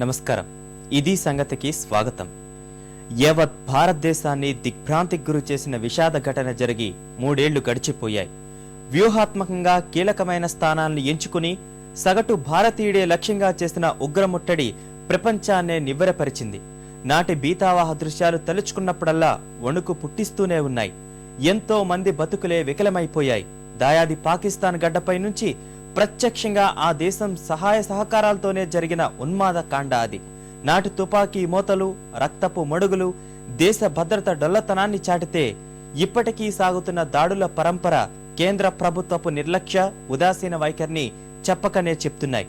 నమస్కారం. ఇది సంగతికి స్వాగతం. యావత్ భారతదేశాన్ని దిగ్భ్రాంతికి గురి చేసిన విషాద ఘటన జరిగి మూడేళ్ళు గడిచిపోయాయి. వ్యూహాత్మకంగా కీలకమైన స్థానాలను ఎంచుకుని సగటు భారతీయుడే లక్ష్యంగా చేసిన ఉగ్రముట్టడి ప్రపంచాన్నే నివ్వెరపరిచింది. నాటి బీతావాహ దృశ్యాలు తలుచుకున్నప్పుడల్లా వణుకు పుట్టిస్తూనే ఉన్నాయి. ఎంతో మంది బతుకులే వికలమైపోయాయి. దాయాది పాకిస్తాన్ గడ్డపై నుంచి ప్రత్యక్షంగా ఆ దేశం సహాయ సహకారాలతోనే జరిగిన ఉన్మాద కాండ అది. నాటి తుపాకీ మోతలు రక్తపు మడుగులు దేశ భద్రత డొల్లతనాన్ని చాటితే ఇప్పటికీ సాగుతున్న దాడుల పరంపర కేంద్ర ప్రభుత్వపు నిర్లక్ష్య ఉదాసీన వైఖరిని చెప్పకనే చెప్తున్నాయి.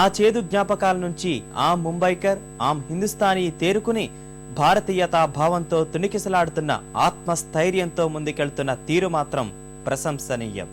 ఆ చేదు జ్ఞాపకాల నుంచి ఆ ముంబైకర్ ఆమ్ హిందుస్థానీ తేరుకుని భారతీయతా భావంతో తుణికిసలాడుతున్న ఆత్మస్థైర్యంతో ముందుకెళ్తున్న తీరు మాత్రం ప్రశంసనీయం.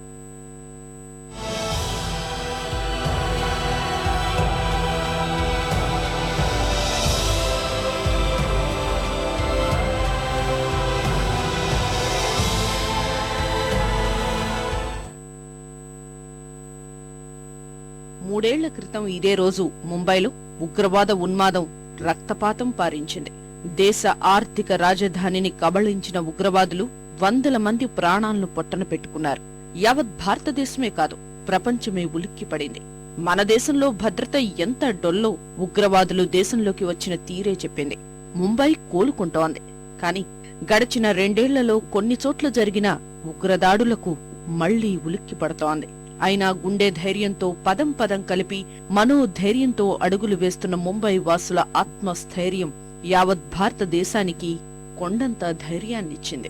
మూడేళ్ళ క్రితం ఇదే రోజు ముంబైలో ఉగ్రవాద ఉన్మాదం రక్తపాతం పారించింది. దేశ ఆర్థిక రాజధానిని కబళించిన ఉగ్రవాదులు వందల మంది ప్రాణాలను పొట్టన పెట్టుకున్నారు. యావత్ భారతదేశమే కాదు ప్రపంచమే ఉలిక్కిపడింది. మన దేశంలో భద్రత ఎంత డొల్లో ఉగ్రవాదులు దేశంలోకి వచ్చిన తీరే చెప్పింది. ముంబై కోలుకుంటోంది. కాని గడిచిన రెండేళ్ళలో కొన్ని చోట్ల జరిగిన ఉగ్రదాడులకు మళ్ళీ ఉలిక్కిపడుతోంది. అయినా గుండె ధైర్యంతో పదం పదం కలిపి మనోధైర్యంతో అడుగులు వేస్తున్న ముంబై వాసుల ఆత్మస్థైర్యం యావత్ భారతదేశానికి కొండంత ధైర్యాన్నిచ్చింది.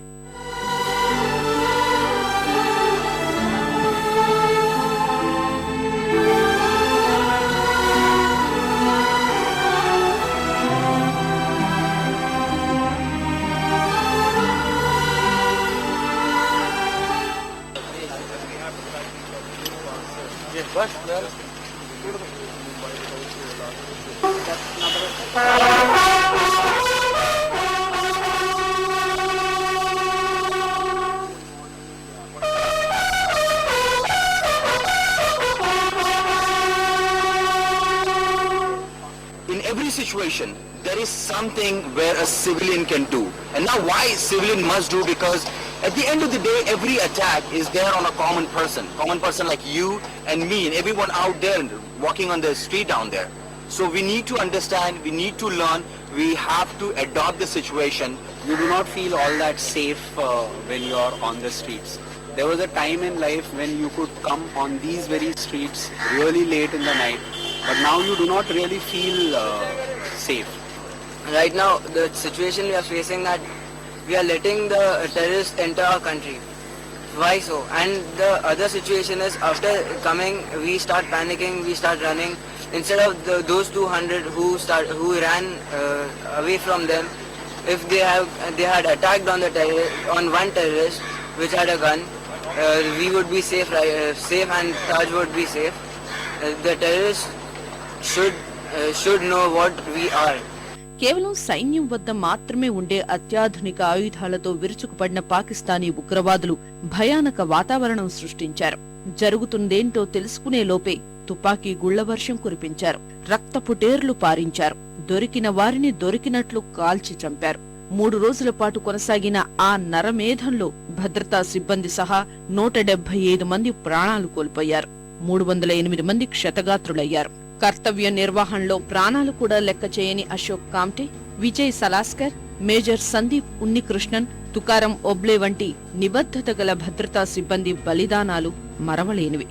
There is something where a civilian can do. And now why civilian must do? Because at the end of the day every attack is there on a common person. Common person like you and me and everyone out there walking on the street down there. So we need to understand we need to learn we have to adopt the situation. You do not feel all that safe uh, when you are on the streets. There was a time in life when you could come on these very streets really late in the night, but now you do not really feel uh, safe. right now the situation we are facing that we are letting the terrorists enter our country. Why so? And the other situation is after coming we start panicking we start running. Instead of the, those 200 who start who ran uh, away from them if they have they had attacked on the terror, on one terrorist which had a gun uh, we would be safe uh, safe and Taj would be safe. Uh, the terrorists should కేవలం సైన్యం వద్ద మాత్రమే ఉండే అత్యాధునిక ఆయుధాలతో విరుచుకుపడిన పాకిస్తానీ ఉగ్రవాదులు భయానక వాతావరణం సృష్టించారు. జరుగుతుందేంటో తెలుసుకునే లోపే తుపాకీ గుళ్ళవర్షం కురిపించారు. రక్తపుటేర్లు పారించారు. దొరికిన వారిని దొరికినట్లు కాల్చి చంపారు. మూడు రోజుల పాటు కొనసాగిన ఆ నరమేధంలో భద్రతా సిబ్బంది సహా నూట డెబ్బై ఐదు మంది ప్రాణాలు కోల్పోయారు. మూడు వందల ఎనిమిది మంది క్షతగాత్రులయ్యారు. కర్తవ్య నిర్వహణలో ప్రాణాలు కూడా లెక్క చేయని అశోక్ కామ్టే విజయ్ సలాస్కర్ మేజర్ సందీప్ ఉన్నికృష్ణన్ తుకారం ఒబ్లే వంటి నిబద్ధత గల భద్రతా సిబ్బంది బలిదానాలు మరవలేనివి.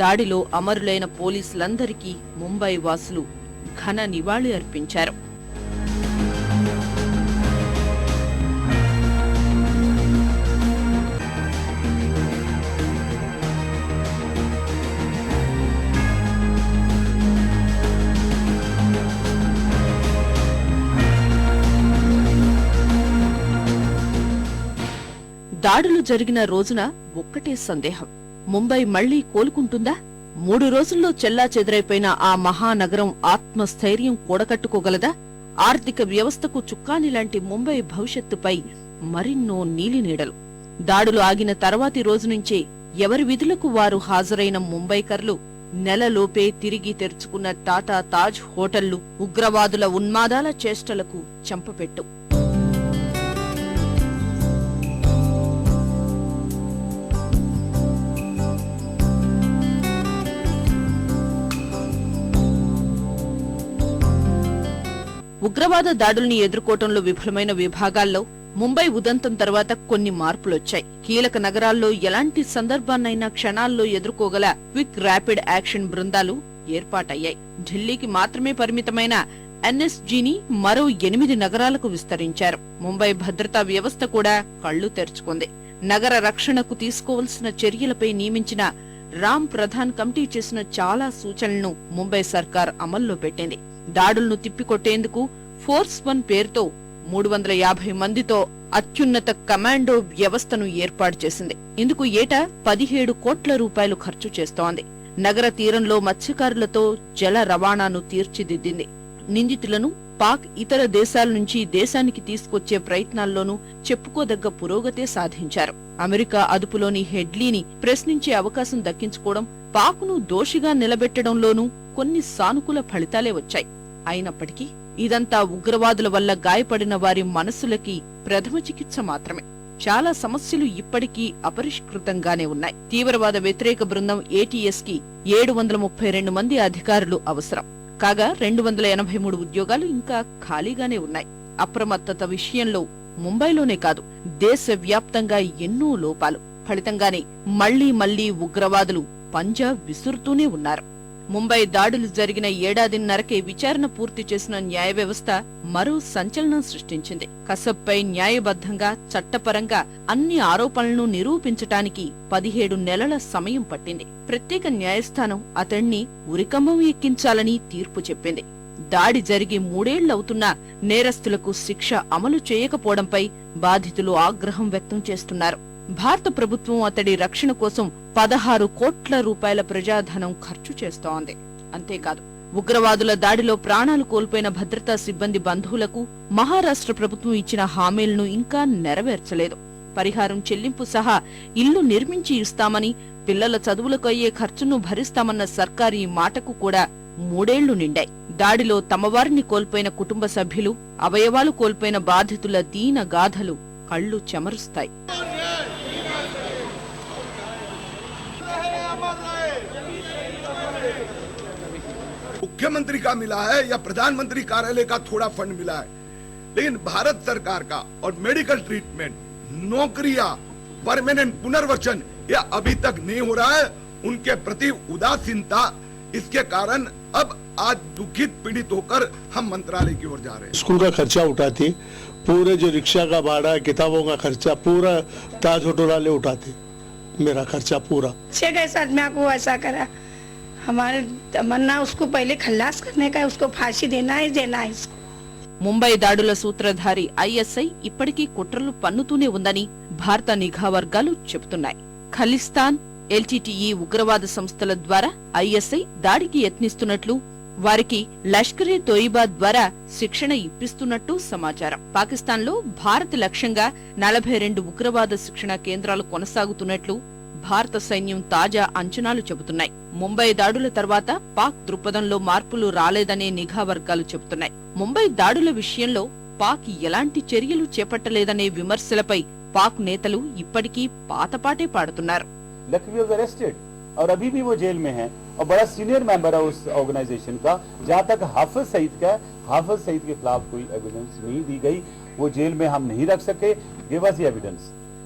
దాడిలో అమరులైన పోలీసులందరికీ ముంబై వాసులు ఘన నివాళి అర్పించారు. దాడులు జరిగిన రోజున ఒక్కటే సందేహం. ముంబై మళ్ళీ కోలుకుంటుందా? మూడు రోజుల్లో చెల్లా చెదరైపోయిన ఆ మహానగరం ఆత్మస్థైర్యం కూడకట్టుకోగలదా ఆర్థిక వ్యవస్థకు చుక్కాని లాంటి ముంబై భవిష్యత్తుపై మరిన్నో నీలినీడలు దాడులు ఆగిన తర్వాతి రోజు నుంచే ఎవరి విధులకు వారు హాజరైన ముంబైకర్లు నెలలోపే తిరిగి తెరుచుకున్న టాటా తాజ్ హోటళ్ళు ఉగ్రవాదుల ఉన్మాదాల చేష్టలకు చెంపపెట్టు ఉగ్రవాద దాడుల్ని ఎదుర్కోవటంలో విఫలమైన విభాగాల్లో ముంబై ఉదంతం తర్వాత కొన్ని మార్పులొచ్చాయి. కీలక నగరాల్లో ఎలాంటి సందర్భాన్నైనా క్షణాల్లో ఎదుర్కోగల క్విక్ ర్యాపిడ్ యాక్షన్ బృందాలు ఏర్పాటయ్యాయి. ఢిల్లీకి మాత్రమే పరిమితమైన ఎన్ఎస్జీని మరో ఎనిమిది నగరాలకు విస్తరించారు. ముంబై భద్రతా వ్యవస్థ కూడా కళ్ళు తెరుచుకుంది. నగర రక్షణకు తీసుకోవాల్సిన చర్యలపై నియమించిన రామ్ ప్రధాన్ కమిటీ చేసిన చాలా సూచనలను ముంబై సర్కార్ అమల్లో పెట్టింది. దాడులను తిప్పికొట్టేందుకు ఫోర్స్ వన్ పేరుతో మూడు వందల యాభై మందితో అత్యున్నత కమాండో వ్యవస్థను ఏర్పాటు చేసింది. ఇందుకు ఏటా పదిహేడు కోట్ల రూపాయలు ఖర్చు చేస్తోంది. నగర తీరంలో మత్స్యకారులతో జల రవాణాను తీర్చిదిద్దింది. నిందితులను పాక్ ఇతర దేశాల నుంచి దేశానికి తీసుకొచ్చే ప్రయత్నాల్లోనూ చెప్పుకోదగ్గ పురోగతే సాధించారు. అమెరికా అదుపులోని హెడ్లీని ప్రశ్నించే అవకాశం దక్కించుకోవడం పాక్ను దోషిగా నిలబెట్టడంలోనూ కొన్ని సానుకూల ఫలితాలే వచ్చాయి. అయినప్పటికీ ఇదంతా ఉగ్రవాదుల వల్ల గాయపడిన వారి మనసులకి ప్రథమ చికిత్స మాత్రమే. చాలా సమస్యలు ఇప్పటికీ అపరిష్కృతంగానే ఉన్నాయి. తీవ్రవాద వ్యతిరేక బృందం ఏటీఎస్కి ఏడు వందల ముప్పై రెండు మంది అధికారులు అవసరం. కాగా రెండు వందల ఎనభై మూడు ఉద్యోగాలు ఇంకా ఖాళీగానే ఉన్నాయి. అప్రమత్తత విషయంలో ముంబైలోనే కాదు దేశవ్యాప్తంగా ఎన్నో లోపాలు. ఫలితంగానే మళ్ళీ మళ్ళీ ఉగ్రవాదులు పంజా విసురుతూనే ఉన్నారు. ముంబై దాడులు జరిగిన ఏడాదిన్నరకే విచారణ పూర్తి చేసిన న్యాయ వ్యవస్థ మరో సంచలనం సృష్టించింది. కసబ్పై న్యాయబద్ధంగా చట్టపరంగా అన్ని ఆరోపణలను నిరూపించటానికి పదిహేడు నెలల సమయం పట్టింది. ప్రత్యేక న్యాయస్థానం అతణ్ణి ఉరికమ్మం ఎక్కించాలని తీర్పు చెప్పింది. దాడి జరిగి మూడేళ్ళవుతున్నా నేరస్తులకు శిక్ష అమలు చేయకపోవడంపై బాధితులు ఆగ్రహం వ్యక్తం చేస్తున్నారు. భారత ప్రభుత్వం అతడి రక్షణ కోసం పదహారు కోట్ల రూపాయల ప్రజాధనం ఖర్చు చేస్తోంది. అంతేకాదు ఉగ్రవాదుల దాడిలో ప్రాణాలు కోల్పోయిన భద్రతా సిబ్బంది బంధువులకు మహారాష్ట్ర ప్రభుత్వం ఇచ్చిన హామీలను ఇంకా నెరవేర్చలేదు. పరిహారం చెల్లింపు సహా ఇల్లు నిర్మించి ఇస్తామని పిల్లల చదువులకు అయ్యే ఖర్చును భరిస్తామన్న సర్కారు ఈ మాటకు కూడా మూడేళ్ళు నిండాయి. దాడిలో తమవారిని కోల్పోయిన కుటుంబ సభ్యులు అవయవాలు కోల్పోయిన బాధితుల దీన గాథలు కళ్ళు చెమరుస్తాయి. मुख्यमंत्री का मिला है या प्रधानमंत्री कार्यालय का थोड़ा फंड मिला है? लेकिन भारत सरकार का और मेडिकल ट्रीटमेंट, नौकरियाँ, परमानेंट पुनर्वचन यह अभी तक नहीं हो रहा है। उनके प्रति उदासीनता, इसके कारण अब आज दुखित पीड़ित होकर हम मंत्रालय की ओर जा रहे हैं। स्कूल का खर्चा उठाते, पूरे जो रिक्शा का भाड़ा किताबों का खर्चा पूरा ताज होटल वाले उठाते। मेरा खर्चा पूरा अच्छे के साथ में आपको ऐसा करा हमारे तमन्ना उसको पहले खल्लास करने का है उसको फांसी देना है देना है इसको ముంబై దాడుల సూత్రధారి ఐఎస్ఐ ఇప్పటికీ కుట్రలు పన్నుతూనే ఉందని భారత నిఘా వర్గాలు చెబుతున్నాయి ఖలిస్తాన్ ఎల్టీటీఈ ఉగ్రవాద సంస్థల ద్వారా ఐఎస్ఐ దాడికి యత్నిస్తున్నట్లు వారికి లష్కరే తోయిబా ద్వారా శిక్షణ ఇప్పిస్తున్నట్టు సమాచారం పాకిస్తాన్ లో భారత్ లక్ష్యంగా నలభై రెండు ఉగ్రవాద శిక్షణ కేంద్రాలు కొనసాగుతున్నట్లు భారత సైన్యం తాజా అంచనాలు చెబుతున్నాయి ముంబై దాడుల తర్వాత పాక్ దృక్పథంలో మార్పులు రాలేదనే నిఘా వర్గాలు చెబుతున్నాయి ముంబై దాడుల విషయంలో పాక్ ఎలాంటి చర్యలు చేపట్టలేదనే విమర్శలపై పాక్ నేతలు ఇప్పటికీ పాతపాటే పాడుతున్నారు लखवी वॉज अरेस्टेड और अभी भी वो जेल में है और बड़ा सीनियर मेंबर है उस ऑर्गेनाइजेशन का जहां तक हाफिज सईद का है, हाफिज सईद के खिलाफ कोई एविडेंस नहीं दी गई वो जेल में हम नहीं रख सके give us evidence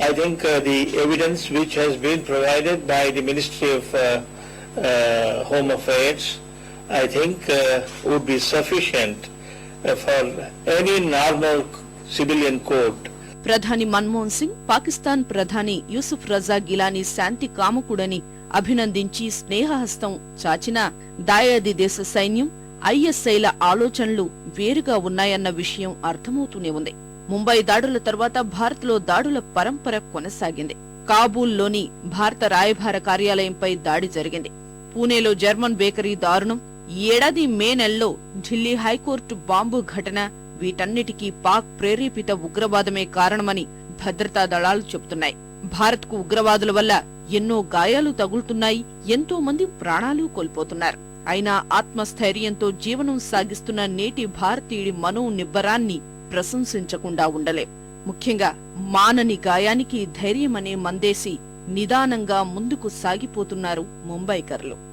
I think uh, the evidence which has been provided by the Ministry of uh, uh, Home Affairs, I think uh, would be sufficient uh, for any normal civilian court ప్రధాని మన్మోహన్ సింగ్ పాకిస్తాన్ ప్రధాని యూసుఫ్ రజా గిలానీ శాంతి కాముకుడని అభినందించి స్నేహహస్తం చాచినా దాయాది దేశ సైన్యం ఐఎస్ఐల ఆలోచనలు వేరుగా ఉన్నాయన్న విషయం అర్థమవుతూనే ఉంది ముంబై దాడుల తర్వాత భారత్లో దాడుల పరంపర కొనసాగింది. కాబూల్లోని భారత రాయభార కార్యాలయంపై దాడి జరిగింది. పూణేలో జర్మన్ బేకరీ దారుణం ఈ ఏడాది మే నెలలో ఢిల్లీ హైకోర్టు బాంబు ఘటన వీటన్నిటికీ పాక్ ప్రేరేపిత ఉగ్రవాదమే కారణమని భద్రతా దళాలు చెబుతున్నాయి. భారత్కు ఉగ్రవాదుల వల్ల ఎన్నో గాయాలు తగులుతున్నాయి ఎంతో మంది ప్రాణాలు కోల్పోతున్నారు. అయినా ఆత్మస్థైర్యంతో జీవనం సాగిస్తున్న నేటి భారతీయుడి మనో నిబ్బరాన్ని ప్రశంసించకుండా ఉండలేం. ముఖ్యంగా మానని గాయానికి ధైర్యమనే మందేసి నిదానంగా ముందుకు సాగిపోతున్నారు ముంబైకర్లు.